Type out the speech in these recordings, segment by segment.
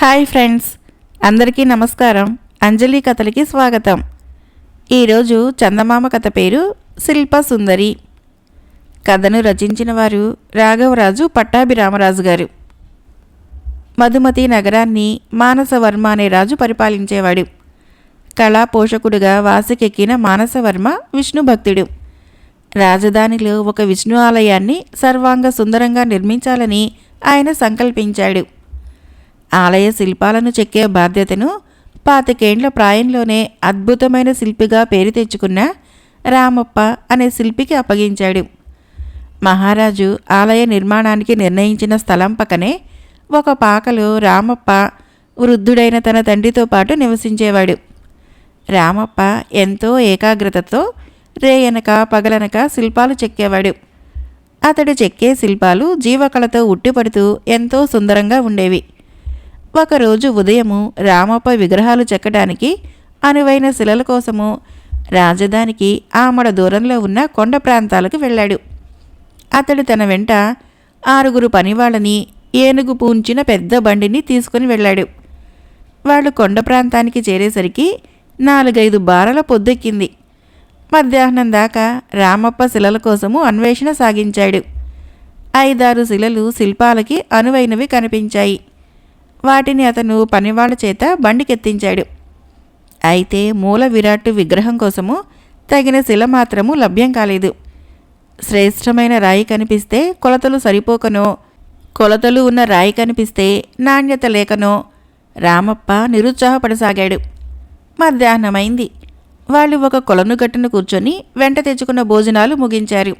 Hi friends అందరికీ నమస్కారం. అంజలి కథలకి స్వాగతం. ఈరోజు చందమామ కథ పేరు శిల్పసుందరి కథను రచించిన వారు రాఘవరాజు పట్టాభిరామరాజు గారు మధుమతి నగరాన్ని మానసవర్మ అనే రాజు పరిపాలించేవాడు. కళా పోషకుడుగా వాసికెక్కిన మానసవర్మ విష్ణు భక్తుడు. రాజధానిలో ఒక విష్ణు ఆలయాన్ని సర్వాంగ సుందరంగా నిర్మించాలని ఆయన సంకల్పించాడు. ఆలయ శిల్పాలను చెక్కే బాధ్యతను పాతికేండ్ల ప్రాయంలోనే అద్భుతమైన శిల్పిగా పేరు తెచ్చుకున్న రామప్ప అనే శిల్పికి అప్పగించాడు. మహారాజు ఆలయ నిర్మాణానికి నిర్ణయించిన స్థలం పక్కనే ఒక పాకలో రామప్ప వృద్ధుడైన తన తండ్రితో పాటు నివసించేవాడు. రామప్ప ఎంతో ఏకాగ్రతతో రేయనక పగలనక శిల్పాలు చెక్కేవాడు. అతడు చెక్కే శిల్పాలు జీవకళతో ఉట్టిపడుతూ ఎంతో సుందరంగా ఉండేవి. ఒకరోజు ఉదయము రామప్ప విగ్రహాలు చెక్కడానికి అనువైన శిలల కోసము రాజధానికి ఆమడ దూరంలో ఉన్న కొండ ప్రాంతాలకు వెళ్ళాడు. అతడు తన వెంట ఆరుగురు పనివాళ్ళని ఏనుగు పూంచిన పెద్ద బండిని తీసుకుని వెళ్ళాడు. వాళ్ళు కొండ ప్రాంతానికి చేరేసరికి నాలుగైదు బారల పొద్దెక్కింది. మధ్యాహ్నం దాకా రామప్ప శిలల కోసము అన్వేషణ సాగించాడు. ఐదారు శిలలు శిల్పాలకి అనువైనవి కనిపించాయి. వాటిని అతను పనివాళ్ళ చేత బండికెత్తించాడు. అయితే మూల విరాట్ విగ్రహం కోసము తగిన శిల మాత్రము లభ్యం కాలేదు. శ్రేష్టమైన రాయి కనిపిస్తే కొలతలు సరిపోకనో కొలతలు ఉన్న రాయి కనిపిస్తే నాణ్యత లేకనో రామప్ప నిరుత్సాహపడసాగాడు. మధ్యాహ్నమైంది. వాళ్ళు ఒక కొలను గట్టును కూర్చొని వెంట తెచ్చుకున్న భోజనాలు ముగించారు.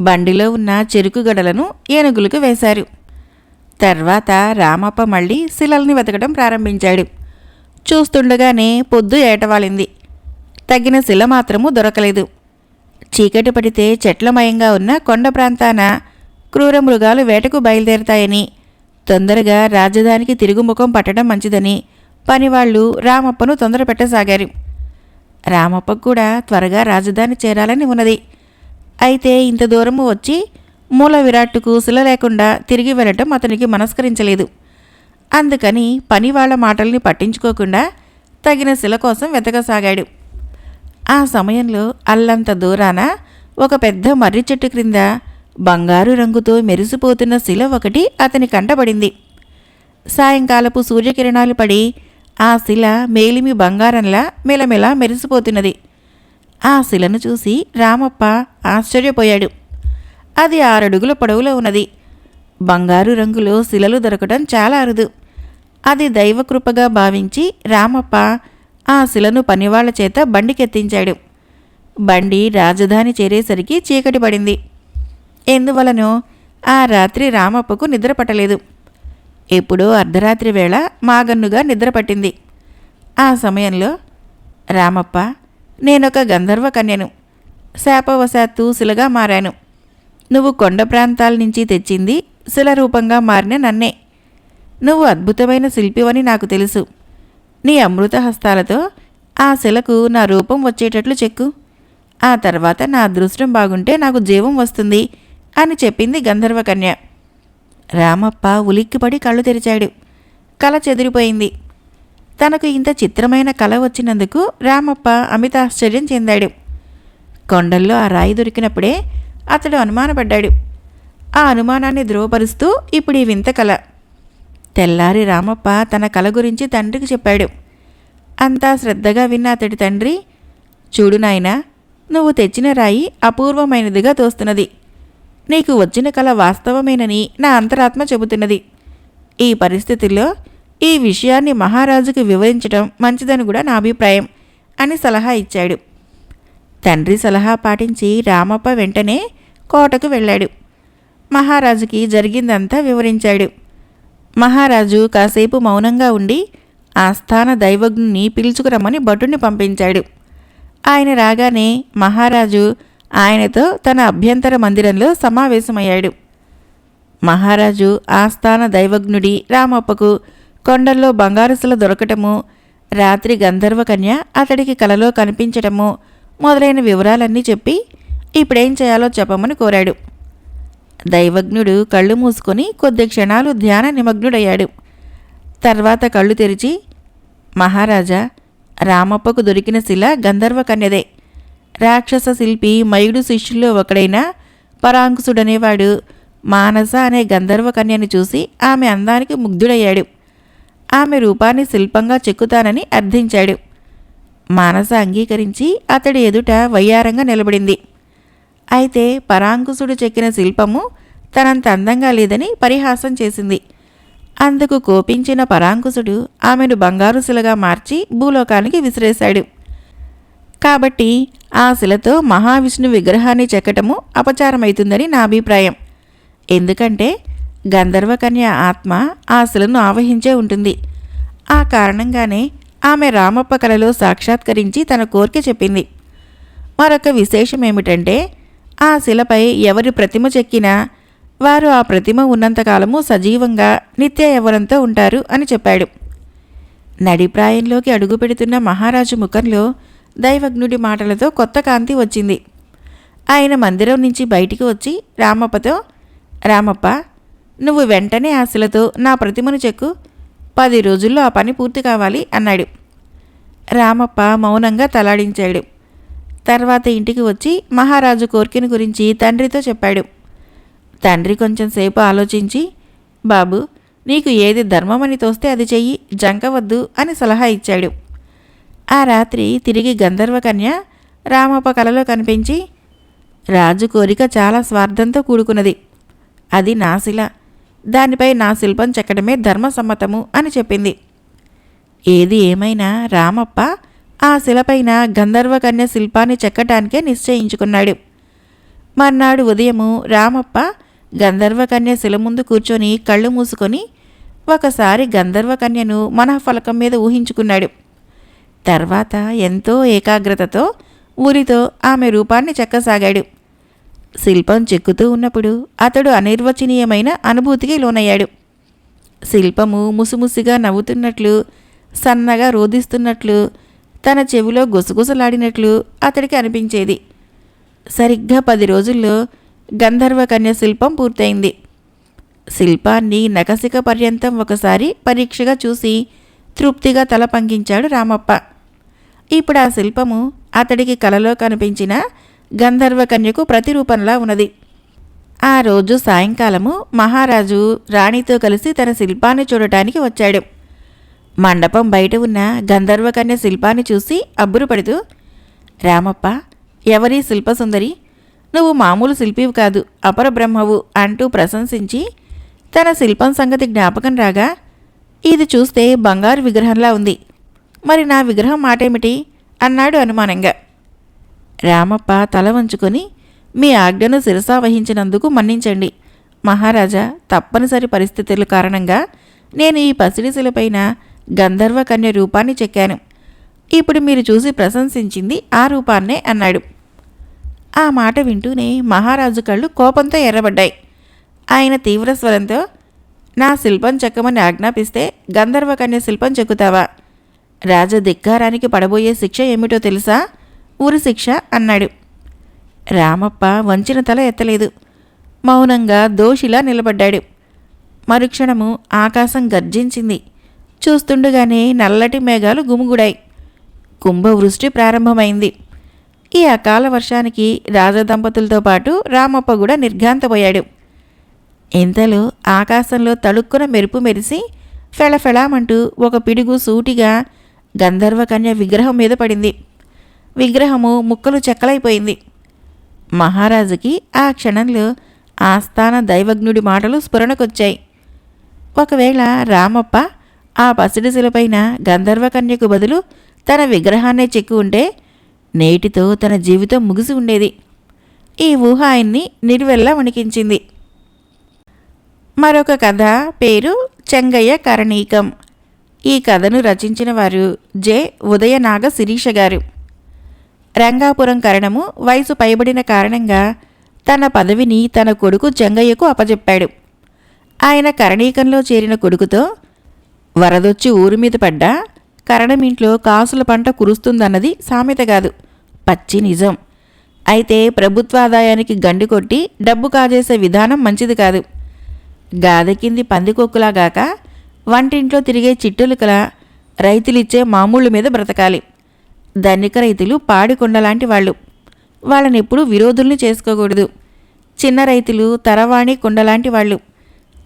బండిలో ఉన్న చెరుకు గడలను ఏనుగులకు వేశారు. తర్వాత రామప్ప మళ్ళీ శిలల్ని వెతకడం ప్రారంభించాడు. చూస్తుండగానే పొద్దు ఏటవాలింది. తగిన శిల మాత్రము దొరకలేదు. చీకటి పడితే చెట్లమయంగా ఉన్న కొండ ప్రాంతాన క్రూర మృగాలు వేటకు బయలుదేరతాయని తొందరగా రాజధానికి తిరుగుముఖం పట్టడం మంచిదని పనివాళ్ళు రామప్పను తొందర పెట్టసాగారు రామప్పకు కూడా త్వరగా రాజధాని చేరాలని ఉన్నది. అయితే ఇంత దూరము వచ్చి మూల విరాట్కు శిల లేకుండా తిరిగి వెళ్ళటం అతనికి మనస్కరించలేదు. అందుకని పని వాళ్ళ మాటల్ని పట్టించుకోకుండా తగిన శిల కోసం వెతకసాగాడు. ఆ సమయంలో అల్లంత దూరాన ఒక పెద్ద మర్రి చెట్టు క్రింద బంగారు రంగుతో మెరిసిపోతున్న శిల ఒకటి అతని కంటపడింది. సాయంకాలపు సూర్యకిరణాలు పడి ఆ శిల మేలిమి బంగారంలా మెలమెలా మెరిసిపోతున్నది. ఆ శిలను చూసి రామప్ప ఆశ్చర్యపోయాడు. అది ఆరడుగుల పొడవులో ఉన్నది. బంగారు రంగులో శిలలు దొరకడం చాలా అరుదు. అది దైవకృపగా భావించి రామప్ప ఆ శిలను పనివాళ్ళ చేత బండికెత్తించాడు. బండి రాజధాని చేరేసరికి చీకటి పడింది. ఎందువలనో ఆ రాత్రి రామప్పకు నిద్ర పట్టలేదు ఎప్పుడో అర్ధరాత్రి వేళ మాగన్నుగా నిద్ర పట్టింది ఆ సమయంలో రామప్ప నేనొక గంధర్వ కన్యను. శాపవశాత్తు శిలగా మారాను. నువ్వు కొండ ప్రాంతాల నుంచి తెచ్చింది శిల రూపంగా మారిన నన్నే. నువ్వు అద్భుతమైన శిల్పివని నాకు తెలుసు. నీ అమృత హస్తాలతో ఆ శిలకు నా రూపం వచ్చేటట్లు చెక్కు. ఆ తర్వాత నా అదృష్టం బాగుంటే నాకు జీవం వస్తుంది అని చెప్పింది గంధర్వకన్య. రామప్ప ఉలిక్కిపడి కళ్ళు తెరిచాడు. కళ చెదిరిపోయింది. తనకు ఇంత చిత్రమైన కళ వచ్చినందుకు రామప్ప అమిత ఆశ్చర్యం చెందాడు. కొండల్లో ఆ రాయి దొరికినప్పుడే అతడు అనుమానపడ్డాడు. ఆ అనుమానాన్ని ధృవపరుస్తూ ఇప్పుడు ఈ వింత కళ తెల్లారి రామప్ప తన కల గురించి తండ్రికి చెప్పాడు. అంతా శ్రద్ధగా విన్న అతడి తండ్రి చూడు నాయనా నువ్వు తెచ్చిన రాయి అపూర్వమైనదిగా తోస్తున్నది. నీకు వచ్చిన కళ వాస్తవమేనని నా అంతరాత్మ చెబుతున్నది. ఈ పరిస్థితుల్లో ఈ విషయాన్ని మహారాజుకు వివరించడం మంచిదని కూడా నా అభిప్రాయం అని సలహా ఇచ్చాడు. తండ్రి సలహా పాటించి రామప్ప వెంటనే కోటకు వెళ్ళాడు. మహారాజుకి జరిగిందంతా వివరించాడు. మహారాజు కాసేపు మౌనంగా ఉండి ఆస్థాన దైవజ్ఞుని పిలుచుకురమ్మని భటుని పంపించాడు. ఆయన రాగానే మహారాజు ఆయనతో తన అభ్యంతర మందిరంలో సమావేశమయ్యాడు. మహారాజు ఆస్థాన దైవజ్ఞుడి రామప్పకు కొండల్లో బంగారుసల దొరకటము రాత్రి గంధర్వకన్య అతడికి కలలో కనిపించటము మొదలైన వివరాలన్నీ చెప్పి ఇప్పుడేం చేయాలో చెప్పమని కోరాడు. దైవజ్ఞుడు కళ్ళు మూసుకొని కొద్ది క్షణాలు ధ్యాన నిమగ్నుడయ్యాడు. తర్వాత కళ్ళు తెరిచి మహారాజా రామప్పకు దొరికిన శిల గంధర్వ కన్యదే. రాక్షస శిల్పి మయుడు శిష్యుల్లో ఒకడైన పరాంకుశుడనేవాడు మానస అనే గంధర్వ కన్యను చూసి ఆమె అందానికి ముగ్ధుడయ్యాడు. ఆమె రూపాన్ని శిల్పంగా చెక్కుతానని అర్థించాడు. మానస అంగీకరించి అతడి ఎదుట వయ్యారంగా నిలబడింది. అయితే పరాంకుశుడు చెక్కిన శిల్పము తనంత అందంగా లేదని పరిహాసం చేసింది. అందుకు కోపించిన పరాంకుశుడు ఆమెను బంగారు శిలగా మార్చి భూలోకానికి విసిరేశాడు. కాబట్టి ఆ శిలతో మహావిష్ణు విగ్రహాన్ని చెక్కటము అపచారమవుతుందని నా అభిప్రాయం. ఎందుకంటే గంధర్వకన్య ఆత్మ ఆ శిలను ఆవహించే ఉంటుంది. ఆ కారణంగానే ఆమె రామప్ప కళలో సాక్షాత్కరించి తన కోరిక చెప్పింది. మరొక విశేషం ఏమిటంటే ఆ శిలపై ఎవరి ప్రతిమ చెక్కినా వారు ఆ ప్రతిమ ఉన్నంతకాలము సజీవంగా నిత్య యవ్వనంతో ఉంటారు అని చెప్పాడు. నడిప్రాయంలోకి అడుగుపెడుతున్న మహారాజు ముఖంలో దైవజ్ఞుడి మాటలతో కొత్త కాంతి వచ్చింది. ఆయన మందిరం నుంచి బయటికి వచ్చి రామప్పతో రామప్ప నువ్వు వెంటనే ఆశలతో నా ప్రతిమను చెక్కు. పది రోజుల్లో ఆ పని పూర్తి కావాలి అన్నాడు. రామప్ప మౌనంగా తలాడించాడు. తర్వాత ఇంటికి వచ్చి మహారాజు కోరికను గురించి తండ్రితో చెప్పాడు. తండ్రి కొంచెం సేపు ఆలోచించి బాబు నీకు ఏది ధర్మమని తోస్తే అది చెయ్యి జంకవద్దు అని సలహా ఇచ్చాడు. ఆ రాత్రి తిరిగి గంధర్వకన్య రామప్ప కలలో కనిపించి రాజు కోరిక చాలా స్వార్థంతో కూడుకున్నది. అది నాశిల దానిపై నా శిల్పం చెక్కడమే ధర్మసమ్మతము అని చెప్పింది. ఏది ఏమైనా రామప్ప ఆ శిలపైన గంధర్వకన్య శిల్పాన్ని చెక్కటానికే నిశ్చయించుకున్నాడు. మర్నాడు ఉదయము రామప్ప గంధర్వకన్య శిల ముందు కూర్చొని కళ్ళు మూసుకొని ఒకసారి గంధర్వకన్యను మనఃఫలకం మీద ఊహించుకున్నాడు. తర్వాత ఎంతో ఏకాగ్రతతో ఊరితో ఆమె రూపాన్ని చెక్కసాగాడు. శిల్పం చెక్కుతూ ఉన్నప్పుడు అతడు అనిర్వచనీయమైన అనుభూతికి లోనయ్యాడు. శిల్పము ముసిముసిగా నవ్వుతున్నట్లు సన్నగా రోధిస్తున్నట్లు తన చెవిలో గుసగుసలాడినట్లు అతడికి అనిపించేది. సరిగ్గా పది రోజుల్లో గంధర్వకన్య శిల్పం పూర్తయింది. శిల్పాన్ని నకసిక పర్యంతం ఒకసారి పరీక్షగా చూసి తృప్తిగా తల పంకించాడు రామప్ప. ఇప్పుడు ఆ శిల్పము అతడికి కలలో కనిపించిన గంధర్వకన్యకు ప్రతిరూపంలా ఉన్నది. ఆ రోజు సాయంకాలము మహారాజు రాణితో కలిసి తన శిల్పాన్ని చూడటానికి వచ్చాడు. మండపం బయట ఉన్న గంధర్వకన్య శిల్పాన్ని చూసి అబ్బురుపడుతూ రామప్ప ఎవరి శిల్పసుందరి? నువ్వు మామూలు శిల్పివి కాదు అపర బ్రహ్మవు అంటూ ప్రశంసించి తన శిల్పం సంగతి జ్ఞాపకం రాగా ఇది చూస్తే బంగారు విగ్రహంలా ఉంది. మరి నా విగ్రహం మాటేమిటి? అన్నాడు అనుమానంగా. రామప్ప తల వంచుకొని మీ ఆజ్ఞను శిరసా వహించినందుకు మన్నించండి. మహారాజా తప్పనిసరి పరిస్థితుల కారణంగా నేను ఈ పసిడిశిలపైన గంధర్వ కన్య రూపాన్ని చెక్కాను. ఇప్పుడు మీరు చూసి ప్రశంసించింది ఆ రూపాన్నే అన్నాడు. ఆ మాట వింటూనే మహారాజు కళ్ళు కోపంతో ఎర్రబడ్డాయి. ఆయన తీవ్ర స్వరంతో నా శిల్పం చెక్కమని ఆజ్ఞాపిస్తే గంధర్వకన్య శిల్పం చెక్కుతావా? రాజ ధిక్కారానికి పడబోయే శిక్ష ఏమిటో తెలుసా? ఉరిశిక్ష అన్నాడు. రామప్ప వంచిన తల ఎత్తలేదు. మౌనంగా దోషిలా నిలబడ్డాడు. మరుక్షణము ఆకాశం గర్జించింది. చూస్తుండగానే నల్లటి మేఘాలు గుమిగుడాయి. కుంభవృష్టి ప్రారంభమైంది. ఈ అకాల వర్షానికి రాజదంపతులతో పాటు రామప్ప కూడా నిర్ఘాంతపోయాడు. ఇంతలో ఆకాశంలో తళుక్కున మెరుపు మెరిసి ఫెళఫెళామంటూ ఒక పిడుగు సూటిగా గంధర్వకన్య విగ్రహం మీద పడింది. విగ్రహము ముక్కలు చెక్కలైపోయింది. మహారాజుకి ఆ క్షణంలో ఆస్థాన దైవజ్ఞుడి మాటలు స్ఫురణకొచ్చాయి. ఒకవేళ రామప్ప ఆ పసిడిసులపైన గంధర్వకన్యకు బదులు తన విగ్రహాన్నే చెక్కి ఉంటే నేటితో తన జీవితం ముగిసి ఉండేది. ఈ ఊహ ఆయన్ని నిర్వెల్లా వణికించింది. మరొక కథ పేరు చెంగయ్య కరణీకం. ఈ కథను రచించిన వారు జె. ఉదయనాగ శిరీష గారు. రంగాపురం కరణము వయసు పైబడిన కారణంగా తన పదవిని తన కొడుకు జంగయ్యకు అప్పజెప్పాడు. ఆయన కరణీకంలో చేరిన కొడుకుతో వరదొచ్చి ఊరి మీద పడ్డా? కరణమింట్లో కాసుల పంట కురుస్తుందన్నది సామెత కాదు. పచ్చి నిజం. అయితే ప్రభుత్వాదాయానికి గండి కొట్టి డబ్బు కాజేసే విధానం మంచిది కాదు. గాదె కింది పందికొక్కులాగాక వంటింట్లో తిరిగే చిట్టులుకల రైతులిచ్చే మామూళ్ళ మీద బ్రతకాలి. ధనిక రైతులు పాడికొండలాంటి వాళ్ళు. వాళ్ళని ఎప్పుడూ విరోధుల్ని చేసుకోకూడదు. చిన్న రైతులు తరవాణి కొండలాంటి వాళ్ళు.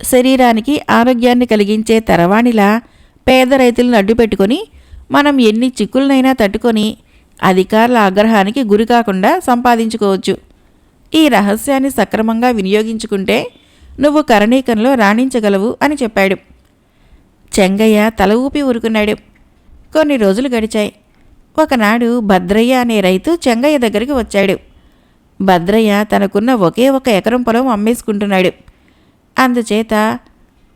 శరీరానికి ఆరోగ్యాన్ని కలిగించే తరవాణిలా పేద రైతులను అడ్డుపెట్టుకొని మనం ఎన్ని చిక్కులనైనా తట్టుకొని అధికారుల ఆగ్రహానికి గురి కాకుండా సంపాదించుకోవచ్చు. ఈ రహస్యాన్ని సక్రమంగా వినియోగించుకుంటే నువ్వు కరణీకంలో రాణించగలవు అని చెప్పాడు. చెంగయ్య తల ఊపి ఊరుకున్నాడు. కొన్ని రోజులు గడిచాయి. ఒకనాడు భద్రయ్య అనే రైతు చెంగయ్య దగ్గరికి వచ్చాడు. భద్రయ్య తనకున్న ఒకే ఒక ఎకరం పొలం అమ్మేసుకుంటున్నాడు. అందుచేత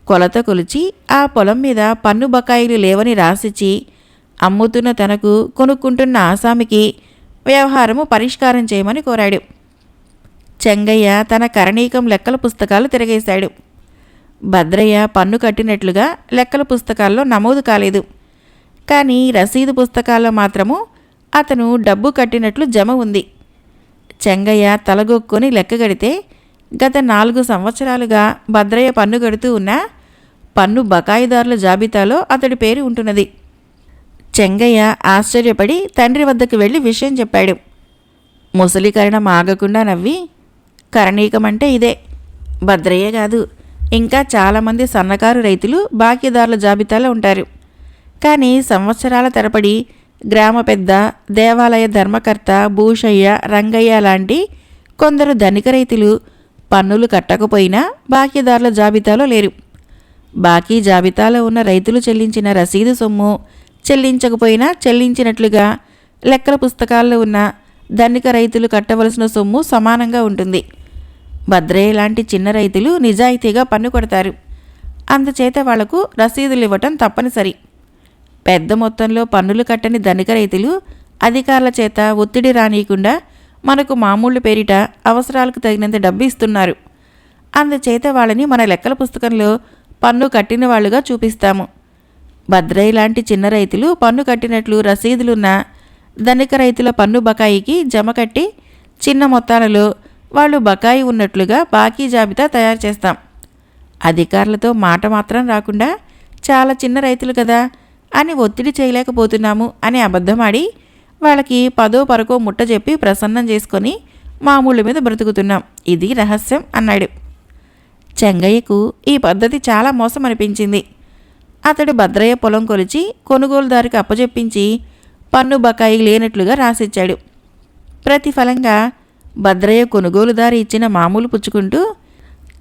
కొలత కొలిచి ఆ పొలం మీద పన్ను బకాయిలు లేవని రాసిచ్చి అమ్ముతున్న తనకు కొనుక్కుంటున్న ఆసామికి వ్యవహారము పరిష్కారం చేయమని కోరాడు. చెంగయ్య తన కరణీకం లెక్కల పుస్తకాలు తిరగేశాడు. భద్రయ్య పన్ను కట్టినట్లుగా లెక్కల పుస్తకాల్లో నమోదు కాలేదు. కానీ రసీదు పుస్తకాల్లో మాత్రము అతను డబ్బు కట్టినట్లు జమ ఉంది. చెంగయ్య తలగొక్కుని లెక్కగడితే గత నాలుగు సంవత్సరాలుగా భద్రయ్య పన్ను కడుతూ ఉన్న పన్ను బకాయిదారుల జాబితాలో అతడి పేరు ఉంటున్నది. చెంగయ్య ఆశ్చర్యపడి తండ్రి వద్దకు వెళ్ళి విషయం చెప్పాడు. ముసలికరణం ఆగకుండా నవ్వి కరణీకమంటే ఇదే. భద్రయ్య కాదు ఇంకా చాలామంది సన్నకారు రైతులు బాకీదారుల జాబితాలో ఉంటారు. కానీ సంవత్సరాల తరబడి గ్రామ పెద్ద దేవాలయ ధర్మకర్త భూషయ్య రంగయ్య లాంటి కొందరు ధనిక రైతులు పన్నులు కట్టకపోయినా బాకీదారుల జాబితాలో లేరు. బాకీ జాబితాలో ఉన్న రైతులు చెల్లించిన రసీదు సొమ్ము చెల్లించకపోయినా చెల్లించినట్లుగా లెక్కల పుస్తకాల్లో ఉన్న ధనిక రైతులు కట్టవలసిన సొమ్ము సమానంగా ఉంటుంది. భద్రయ్య లాంటి చిన్న రైతులు నిజాయితీగా పన్ను కొడతారు. అందుచేత వాళ్ళకు రసీదులు ఇవ్వటం తప్పనిసరి. పెద్ద మొత్తంలో పన్నులు కట్టని ధనిక రైతులు అధికారుల చేత ఒత్తిడి రానియకుండా మనకు మామూలు పేరిట అవసరాలకు తగినంత డబ్బు ఇస్తున్నారు. అందుచేత వాళ్ళని మన లెక్కల పుస్తకంలో పన్ను కట్టిన వాళ్ళుగా చూపిస్తాము. భద్రయ్య లాంటి చిన్న రైతులు పన్ను కట్టినట్లు రసీదులున్న ధనిక రైతుల పన్ను బకాయికి జమ కట్టి చిన్న మొత్తాలలో వాళ్ళు బకాయి ఉన్నట్లుగా బాకీ జాబితా తయారు చేస్తాం. అధికారులతో మాట మాత్రం రాకుండా చాలా చిన్న రైతులు కదా అని ఒత్తిడి చేయలేకపోతున్నాము అని అబద్ధమాడి వాళ్ళకి పదో పరకో ముట్ట చెప్పి ప్రసన్నం చేసుకొని మామూలు మీద బ్రతుకుతున్నాం. ఇది రహస్యం అన్నాడు. చెంగయ్యకు ఈ పద్ధతి చాలా మోసం అనిపించింది. అతడు భద్రయ్య పొలం కొలిచి కొనుగోలుదారికి అప్పజెప్పించి పన్ను బకాయి లేనట్లుగా రాసిచ్చాడు. ప్రతిఫలంగా భద్రయ్య కొనుగోలుదారి ఇచ్చిన మామూలు పుచ్చుకుంటూ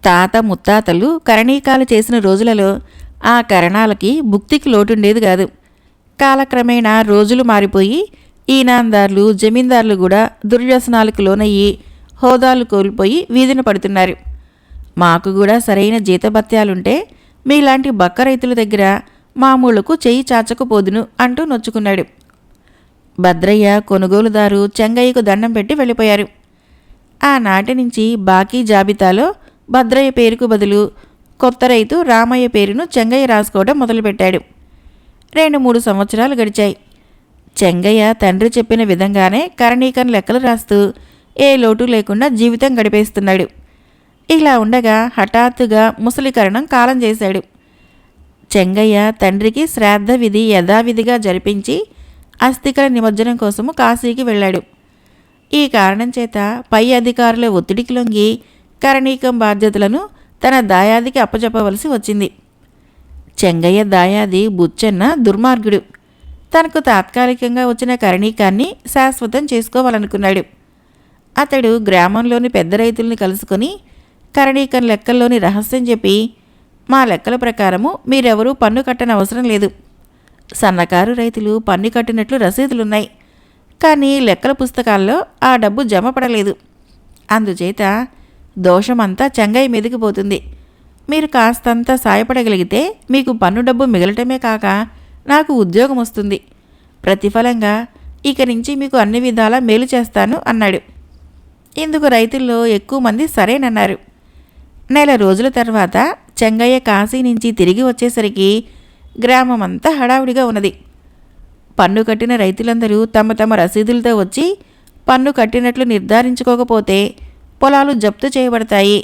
తాత ముత్తాతలు కరణీకాలు చేసిన రోజులలో ఆ కరణాలకి భుక్తికి లోటుండేది కాదు. కాలక్రమేణా రోజులు మారిపోయి ఈనాందార్లు జమీందార్లు కూడా దుర్వ్యసనాలకు లోనయ్యి హోదాలు కోల్పోయి వీధిన పడుతున్నారు. మాకు కూడా సరైన జీతభత్యాలుంటే మీలాంటి బక్క రైతుల దగ్గర మామూళ్ళకు చెయ్యి చాచకపోదును అంటూ నొచ్చుకున్నాడు. భద్రయ్య కొనుగోలుదారు చెంగయ్యకు దండం పెట్టి వెళ్ళిపోయారు. ఆనాటి నుంచి బాకీ జాబితాలో భద్రయ్య పేరుకు బదులు కొత్త రైతు రామయ్య పేరును చెంగయ్య రాసుకోవడం మొదలుపెట్టాడు. రెండు మూడు సంవత్సరాలు గడిచాయి. చెంగయ్య తండ్రి చెప్పిన విధంగానే కరణీకన్ లెక్కలు రాస్తూ ఏ లోటు లేకుండా జీవితం గడిపేస్తున్నాడు. ఇలా ఉండగా హఠాత్తుగా ముసలికరణం కాలం చేశాడు. చెంగయ్య తండ్రికి శ్రాద్ధ విధి యథావిధిగా జరిపించి అస్థికల నిమజ్జనం కోసము కాశీకి వెళ్ళాడు. ఈ కారణం చేత పై అధికారుల ఒత్తిడికి లొంగి కరణీకం బాధ్యతలను తన దాయాదికి అప్పచెప్పవలసి వచ్చింది. చెంగయ్య దాయాది బుచ్చన్న దుర్మార్గుడు. తనకు తాత్కాలికంగా వచ్చిన కరణీకాన్ని శాశ్వతం చేసుకోవాలనుకున్నాడు. అతడు గ్రామంలోని పెద్ద రైతుల్ని కలుసుకొని కరణీకం లెక్కల్లోని రహస్యం చెప్పి మా లెక్కల ప్రకారము మీరెవరూ పన్ను కట్టనవసరం అవసరం లేదు. సన్నకారు రైతులు పన్ను కట్టినట్లు రసీదులున్నాయి. కానీ లెక్కల పుస్తకాల్లో ఆ డబ్బు జమ పడలేదు. అందుచేత దోషమంతా చెంగయ్య మీదకి పోతుంది. మీరు కాస్తంత సాయపడగలిగితే మీకు పన్ను డబ్బు మిగలటమే కాక నాకు ఉద్యోగం వస్తుంది ప్రతిఫలంగా ఇక నుంచి మీకు అన్ని విధాలా మేలు చేస్తాను అన్నాడు. ఇందుకు రైతుల్లో ఎక్కువ మంది సరేనన్నారు. నెల రోజుల తర్వాత చెంగయ్య కాశీ నుంచి తిరిగి వచ్చేసరికి గ్రామమంతా హడావుడిగా ఉన్నది. పన్ను కట్టిన రైతులందరూ తమ తమ రసీదులతో వచ్చి పన్ను కట్టినట్లు నిర్ధారించుకోకపోతే పొలాలు జప్తు చేయబడతాయి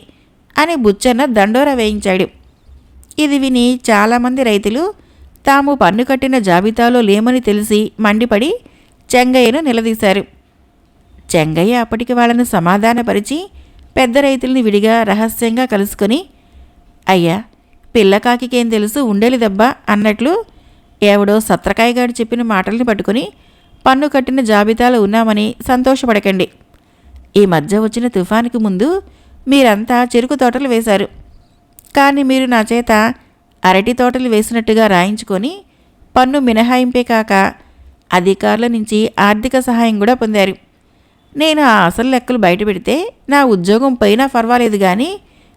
అని బుచ్చన్న దండోర వేయించాడు. ఇది విని చాలామంది రైతులు తాము పన్ను కట్టిన జాబితాలో లేమని తెలిసి మండిపడి చెంగయ్యను నిలదీశారు. చెంగయ్య అప్పటికి వాళ్ళను సమాధానపరిచి పెద్ద రైతుల్ని విడిగా రహస్యంగా కలుసుకొని అయ్యా పిల్లకాకికేం తెలుసు ఉండేలి దెబ్బ అన్నట్లు ఎవడో సత్రకాయగాడు చెప్పిన మాటల్ని పట్టుకుని పన్ను కట్టిన జాబితాలో ఉన్నామని సంతోషపడకండి. ఈ మధ్య వచ్చిన తుఫానికి ముందు మీరంతా చెరుకు తోటలు వేశారు. కానీ మీరు నా చేత అరటి తోటలు వేసినట్టుగా రాయించుకొని పన్ను మినహాయింపే కాక అధికారుల నుంచి ఆర్థిక సహాయం కూడా పొందారు. నేను ఆ అసలు లెక్కలు బయట పెడితే నా ఉద్యోగం పైన పర్వాలేదు కానీ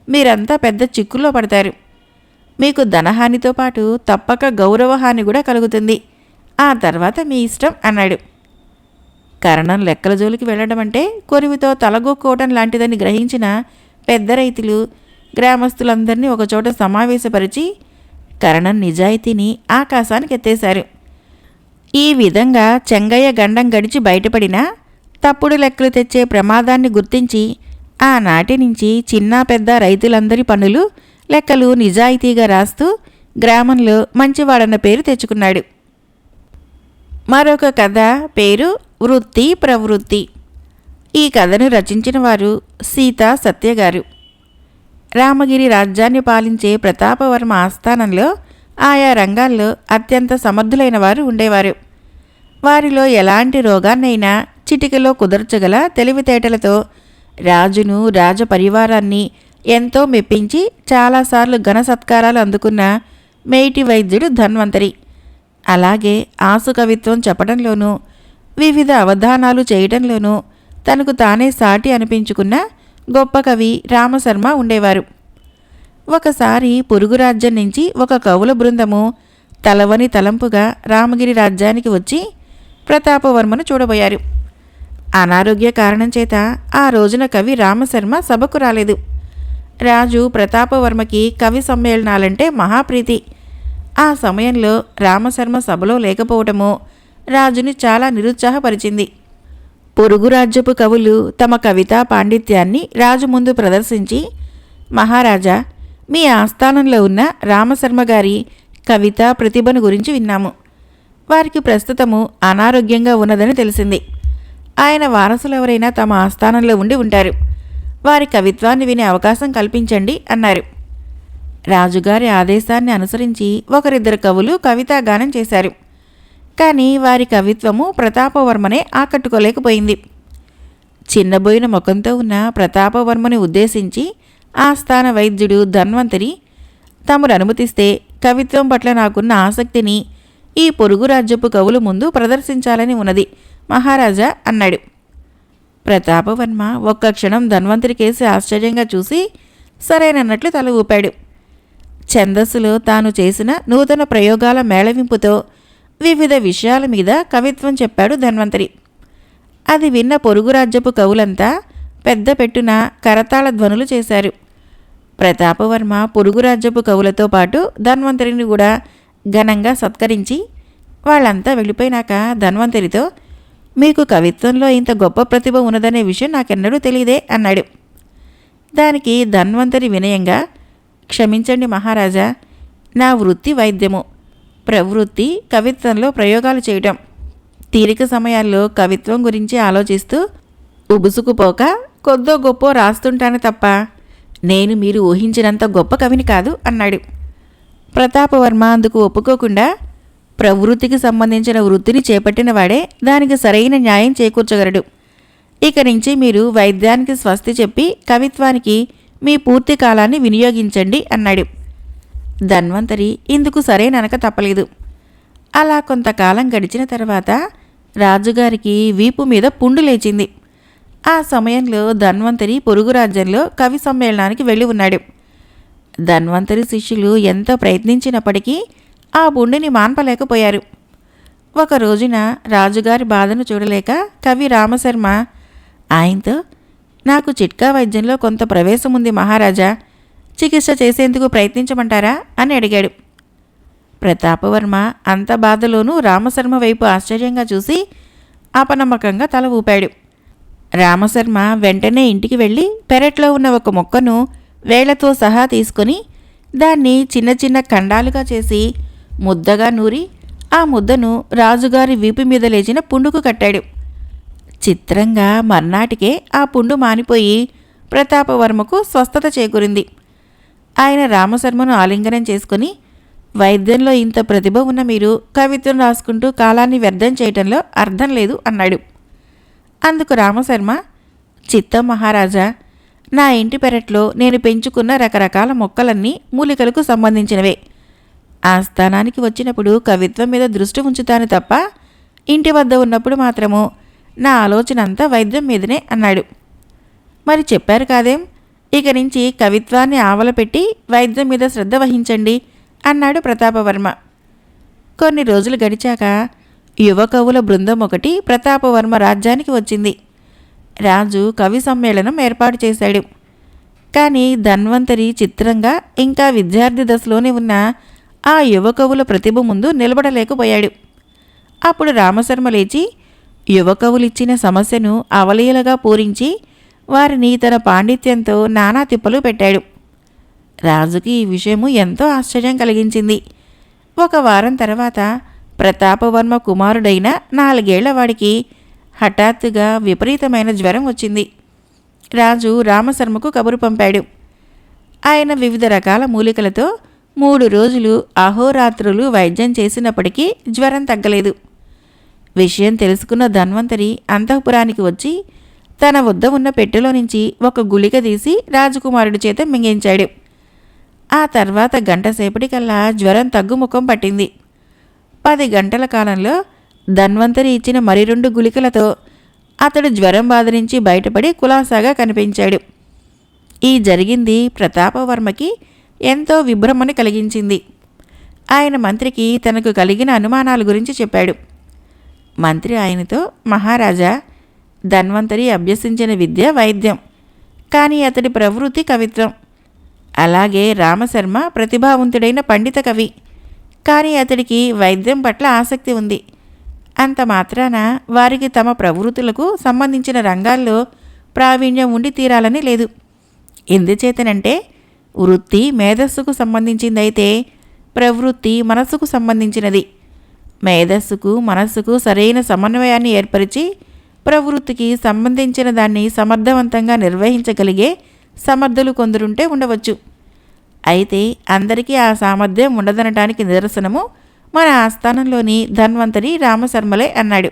మీరంతా పెద్ద చిక్కుల్లో పడతారు. మీకు ధనహానితో పాటు తప్పక గౌరవహాని కూడా కలుగుతుంది. ఆ తర్వాత మీ ఇష్టం అన్నాడు. కరణం లెక్కల జోలికి వెళ్ళడం అంటే కొరివితో తలగొక్కోవటం లాంటిదని గ్రహించిన పెద్ద రైతులు గ్రామస్తులందరినీ ఒకచోట సమావేశపరిచి కరణం నిజాయితీని ఆకాశానికి ఎత్తేశారు. ఈ విధంగా చెంగయ్య గండం గడిచి బయటపడినా తప్పుడు లెక్కలు తెచ్చే ప్రమాదాన్ని గుర్తించి ఆనాటి నుంచి చిన్న పెద్ద రైతులందరి పనులు లెక్కలు నిజాయితీగా రాస్తూ గ్రామంలో మంచివాడన్న పేరు తెచ్చుకున్నాడు. మరొక కథ పేరు వృత్తి ప్రవృత్తి. ఈ కథను రచించిన వారు సీతా సత్య గారు. రామగిరి రాజ్యాన్ని పాలించే ప్రతాపవర్మ ఆస్థానంలో ఆయా రంగాల్లో అత్యంత సమర్థులైన వారు ఉండేవారు. వారిలో ఎలాంటి రోగాన్నైనా చిటికలో కుదర్చగల తెలివితేటలతో రాజును రాజ పరివారాన్ని ఎంతో మెప్పించి చాలాసార్లు ఘన సత్కారాలు అందుకున్న మేటి వైద్యుడు ధన్వంతరి. అలాగే ఆసు కవిత్వం చెప్పడంలోనూ వివిధ అవధానాలు చేయడంలోనూ తనకు తానే సాటి అనిపించుకున్న గొప్ప కవి రామశర్మ ఉండేవారు. ఒకసారి పొరుగు రాజ్యం నుంచి ఒక కవుల బృందము తలవని తలంపుగా రామగిరి రాజ్యానికి వచ్చి ప్రతాపవర్మను చూడబోయారు. అనారోగ్య కారణం చేత ఆ రోజున కవి రామశర్మ సభకు రాలేదు. రాజు ప్రతాపవర్మకి కవి సమ్మేళనాలంటే మహాప్రీతి. ఆ సమయంలో రామశర్మ సభలో లేకపోవటము రాజుని చాలా నిరుత్సాహపరిచింది. పొరుగు రాజ్యపు కవులు తమ కవితా పాండిత్యాన్ని రాజు ముందు ప్రదర్శించి మహారాజా మీ ఆస్థానంలో ఉన్న రామశర్మ గారి కవితా ప్రతిభను గురించి విన్నాము. వారికి ప్రస్తుతము అనారోగ్యంగా ఉన్నదని తెలిసింది. ఆయన వారసులెవరైనా తమ ఆస్థానంలో ఉండి ఉంటారు. వారి కవిత్వాన్ని వినే అవకాశం కల్పించండి అన్నారు. రాజుగారి ఆదేశాన్ని అనుసరించి ఒకరిద్దరు కవులు కవితాగానం చేశారు. కానీ వారి కవిత్వము ప్రతాపవర్మనే ఆకట్టుకోలేకపోయింది. చిన్నబోయిన ముఖంతో ఉన్న ప్రతాపవర్మని ఉద్దేశించి ఆస్థాన వైద్యుడు ధన్వంతరి తమరు అనుమతిస్తే కవిత్వం పట్ల నాకున్న ఆసక్తిని ఈ పొరుగు రాజ్యపు కవుల ముందు ప్రదర్శించాలని ఉన్నది మహారాజా అన్నాడు. ప్రతాపవర్మ ఒక్క క్షణం ధన్వంతరి కేసి ఆశ్చర్యంగా చూసి సరేనన్నట్లు తల ఊపాడు. ఛందస్సులో తాను చేసిన నూతన ప్రయోగాల మేళవింపుతో వివిధ విషయాల మీద కవిత్వం చెప్పాడు ధన్వంతరి. అది విన్న పొరుగు రాజ్యపు కవులంతా పెద్ద పెట్టున కరతాళ ధ్వనులు చేశారు. ప్రతాపవర్మ పొరుగు రాజ్యపు కవులతో పాటు ధన్వంతరిని కూడా ఘనంగా సత్కరించి వాళ్ళంతా వెళ్ళిపోయినాక ధన్వంతరితో మీకు కవిత్వంలో ఇంత గొప్ప ప్రతిభ ఉన్నదనే విషయం నాకెన్నడూ తెలియదే అన్నాడు. దానికి ధన్వంతరి వినయంగా క్షమించండి మహారాజా నా వృత్తి వైద్యము. ప్రవృత్తి కవిత్వంలో ప్రయోగాలు చేయటం. తీరిక సమయాల్లో కవిత్వం గురించి ఆలోచిస్తూ ఉబుసుకుపోక కొద్దో గొప్ప రాస్తుంటాను తప్ప నేను మీరు ఊహించినంత గొప్ప కవిని కాదు అన్నాడు. ప్రతాపవర్మ అందుకు ఒప్పుకోకుండా ప్రవృత్తికి సంబంధించిన వృత్తిని చేపట్టిన వాడే దానికి సరైన న్యాయం చేకూర్చగలడు. ఇక నుంచి మీరు వైద్యానికి స్వస్తి చెప్పి కవిత్వానికి మీ పూర్తి కాలాన్ని వినియోగించండి అన్నాడు. ధన్వంతరి ఇందుకు సరేననక తప్పలేదు. అలా కొంతకాలం గడిచిన తర్వాత రాజుగారికి వీపు మీద పుండు లేచింది. ఆ సమయంలో ధన్వంతరి పొరుగు రాజ్యంలో కవి సమ్మేళనానికి వెళ్ళి ఉన్నాడు. ధన్వంతరి శిష్యులు ఎంత ప్రయత్నించినప్పటికీ ఆ పుండుని మాన్పలేకపోయారు. ఒక రోజున రాజుగారి బాధను చూడలేక కవి రామశర్మ ఆయనతో నాకు చిట్కా వైద్యంలో కొంత ప్రవేశం ఉంది మహారాజా. చికిత్స చేసేందుకు ప్రయత్నించమంటారా? అని అడిగాడు. ప్రతాపవర్మ అంత బాధలోనూ రామశర్మ వైపు ఆశ్చర్యంగా చూసి అపనమ్మకంగా తల ఊపాడు. రామశర్మ వెంటనే ఇంటికి వెళ్ళి పెరట్లో ఉన్న ఒక మొక్కను వేళ్ళతో సహా తీసుకొని దాన్ని చిన్న చిన్న ఖండాలుగా చేసి ముద్దగా నూరి ఆ ముద్దను రాజుగారి వీపు మీద లేచిన పుండుకు కట్టాడు. చిత్రంగా మర్నాటికే ఆ పుండు మానిపోయి ప్రతాపవర్మకు స్వస్థత చేకూరింది. ఆయన రామశర్మను ఆలింగనం చేసుకుని వైద్యంలో ఇంత ప్రతిభ ఉన్న మీరు కవిత్వం రాసుకుంటూ కాలాన్ని వ్యర్థం చేయటంలో అర్థం లేదు అన్నాడు. అందుకు రామశర్మ చిత్తం మహారాజా నా ఇంటి పెరట్లో నేను పెంచుకున్న రకరకాల మొక్కలన్నీ మూలికలకు సంబంధించినవే. ఆ స్థానానికి వచ్చినప్పుడు కవిత్వం మీద దృష్టి ఉంచుతాను తప్ప ఇంటి వద్ద ఉన్నప్పుడు మాత్రము నా ఆలోచన అంతా వైద్యం మీదనే అన్నాడు. మరి చెప్పారు కాదేం? ఇక నుంచి కవిత్వాన్ని ఆవలపెట్టి వైద్యం మీద శ్రద్ధ వహించండి అన్నాడు ప్రతాపవర్మ. కొన్ని రోజులు గడిచాక యువ కవుల బృందం ఒకటి ప్రతాపవర్మ రాజ్యానికి వచ్చింది. రాజు కవి సమ్మేళనం ఏర్పాటు చేశాడు. కానీ ధన్వంతరి చిత్రంగా ఇంకా విద్యార్థి దశలోనే ఉన్న ఆ యువ కవుల ప్రతిభ ముందు నిలబడలేకపోయాడు. అప్పుడు రామశర్మ లేచి యువకవులిచ్చిన సమస్యను అవలీలగా పూరించి వారిని తన పాండిత్యంతో నానా తిప్పలు పెట్టాడు. రాజుకి ఈ విషయము ఎంతో ఆశ్చర్యం కలిగించింది. ఒక వారం తర్వాత ప్రతాపవర్మ కుమారుడైన నాలుగేళ్ళ వాడికి హఠాత్తుగా విపరీతమైన జ్వరం వచ్చింది. రాజు రామశర్మకు కబురు పంపాడు. ఆయన వివిధ రకాల మూలికలతో మూడు రోజులు అహోరాత్రులు వైద్యం చేసినప్పటికీ జ్వరం తగ్గలేదు. విషయం తెలుసుకున్న ధన్వంతరి అంతఃపురానికి వచ్చి తన వద్ద ఉన్న పెట్టెలో నుంచి ఒక గుళిక తీసి రాజకుమారుడి చేత మింగించాడు. ఆ తర్వాత గంట సేపటికల్లా జ్వరం తగ్గుముఖం పట్టింది. పది గంటల కాలంలో ధన్వంతరి ఇచ్చిన మరి రెండు గుళికలతో అతడు జ్వరం బాధ నుంచి బయటపడి కులాసాగా కనిపించాడు. ఈ జరిగింది ప్రతాపవర్మకి ఎంతో విభ్రమని కలిగించింది. ఆయన మంత్రికి తనకు కలిగిన అనుమానాల గురించి చెప్పాడు. మంత్రి ఆయనతో మహారాజా ధన్వంతరి అభ్యసించిన విద్య వైద్యం కానీ అతడి ప్రవృత్తి కవిత్వం. అలాగే రామశర్మ ప్రతిభావంతుడైన పండిత కవి కానీ అతడికి వైద్యం పట్ల ఆసక్తి ఉంది. అంత మాత్రాన వారికి తమ ప్రవృత్తులకు సంబంధించిన రంగాల్లో ప్రావీణ్యం ఉండి తీరాలని లేదు. ఎందుచేతనంటే వృత్తి మేధస్సుకు సంబంధించిందైతే ప్రవృత్తి మనస్సుకు సంబంధించినది. మేధస్సుకు మనస్సుకు సరైన సమన్వయాన్ని ఏర్పరిచి ప్రవృత్తికి సంబంధించిన దాన్ని సమర్థవంతంగా నిర్వహించగలిగే సమర్థులు కొందరుంటే ఉండవచ్చు. అయితే అందరికీ ఆ సామర్థ్యం ఉండదనటానికి నిదర్శనము మన ఆస్థానంలోని ధన్వంతరి రామశర్మలే అన్నాడు.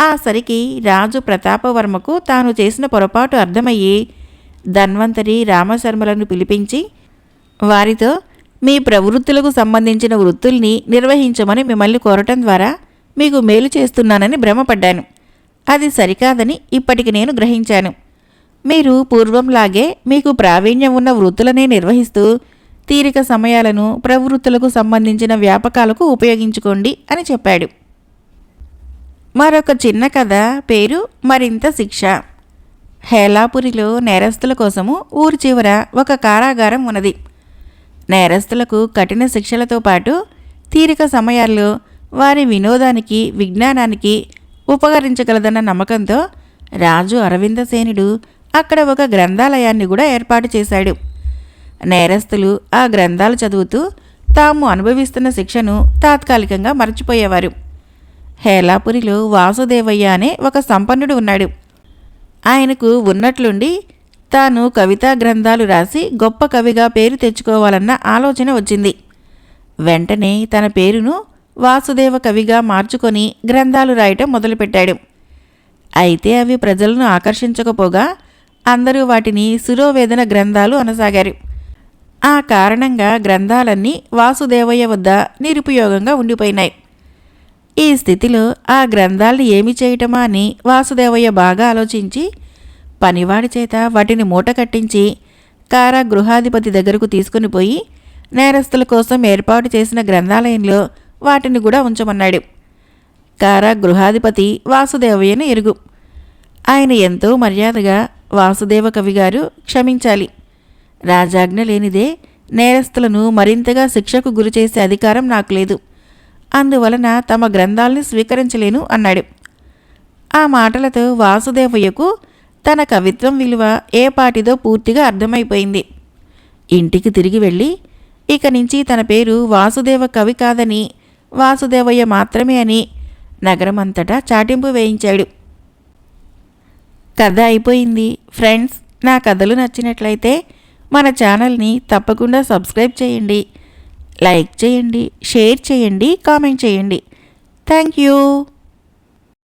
ఆ సరికి రాజు ప్రతాపవర్మకు తాను చేసిన పొరపాటు అర్థమయ్యి ధన్వంతరి రామశర్మలను పిలిపించి వారితో మీ ప్రవృత్తులకు సంబంధించిన వృత్తుల్ని నిర్వహించమని మిమ్మల్ని కోరటం ద్వారా మీకు మేలు చేస్తున్నానని భ్రమపడ్డాను. అది సరికాదని ఇప్పటికి నేను గ్రహించాను. మీరు పూర్వంలాగే మీకు ప్రావీణ్యం ఉన్న వృత్తులనే నిర్వహిస్తూ తీరిక సమయాలను ప్రవృత్తులకు సంబంధించిన వ్యాపకాలకు ఉపయోగించుకోండి అని చెప్పాడు. మరొక చిన్న కథ పేరు మరింత శిక్ష. హేలాపురిలో నేరస్తుల కోసము ఊరి చివర ఒక కారాగారం ఉన్నది. నేరస్తులకు కఠిన శిక్షలతో పాటు తీరిక సమయాల్లో వారి వినోదానికి విజ్ఞానానికి ఉపకరించగలదన్న నమ్మకంతో రాజు అరవిందసేనుడు అక్కడ ఒక గ్రంథాలయాన్ని కూడా ఏర్పాటు చేశాడు. నేరస్తులు ఆ గ్రంథాలు చదువుతూ తాము అనుభవిస్తున్న శిక్షను తాత్కాలికంగా మర్చిపోయేవారు. హేలాపురిలో వాసుదేవయ్య అనే ఒక సంపన్నుడు ఉన్నాడు. ఆయనకు ఉన్నట్లుండి తాను కవితా గ్రంథాలు రాసి గొప్ప కవిగా పేరు తెచ్చుకోవాలన్న ఆలోచన వచ్చింది. వెంటనే తన పేరును వాసుదేవ కవిగా మార్చుకొని గ్రంథాలు రాయటం మొదలుపెట్టాడు. అయితే అవి ప్రజలను ఆకర్షించకపోగా అందరూ వాటిని శిరోవేదన గ్రంథాలు అనసాగారు. ఆ కారణంగా గ్రంథాలన్నీ వాసుదేవయ్య వద్ద నిరుపయోగంగా ఉండిపోయినాయి. ఈ స్థితిలో ఆ గ్రంథాల్ని ఏమి చేయటమా అని వాసుదేవయ్య బాగా ఆలోచించి పనివాడి చేత వాటిని మూట కట్టించి కారా గృహాధిపతి దగ్గరకు తీసుకుని పోయి నేరస్తుల కోసం ఏర్పాటు చేసిన గ్రంథాలయంలో వాటిని కూడా ఉంచమన్నాడు. కారాగృహాధిపతి వాసుదేవయ్యను ఎరుగు. ఆయన ఎంతో మర్యాదగా వాసుదేవ కవి గారు క్షమించాలి. రాజాజ్ఞ లేనిదే నేరస్తులను మరింతగా శిక్షకు గురిచేసే అధికారం నాకు లేదు. అందువలన తమ గ్రంథాల్ని స్వీకరించలేను అన్నాడు. ఆ మాటలతో వాసుదేవయ్యకు తన కవిత్వం విలువ ఏ పాటిదో పూర్తిగా అర్థమైపోయింది. ఇంటికి తిరిగి వెళ్ళి ఇక నుంచి తన పేరు వాసుదేవ కవి కాదని వాసుదేవయ్య మాత్రమే అని నగరమంతటా చాటింపు వేయించాడు. కథ అయిపోయింది. ఫ్రెండ్స్ నా కథలు నచ్చినట్లయితే మన ఛానల్ని తప్పకుండా సబ్స్క్రైబ్ చేయండి. లైక్ చేయండి షేర్ చేయండి కామెంట్ చేయండి. Thank you.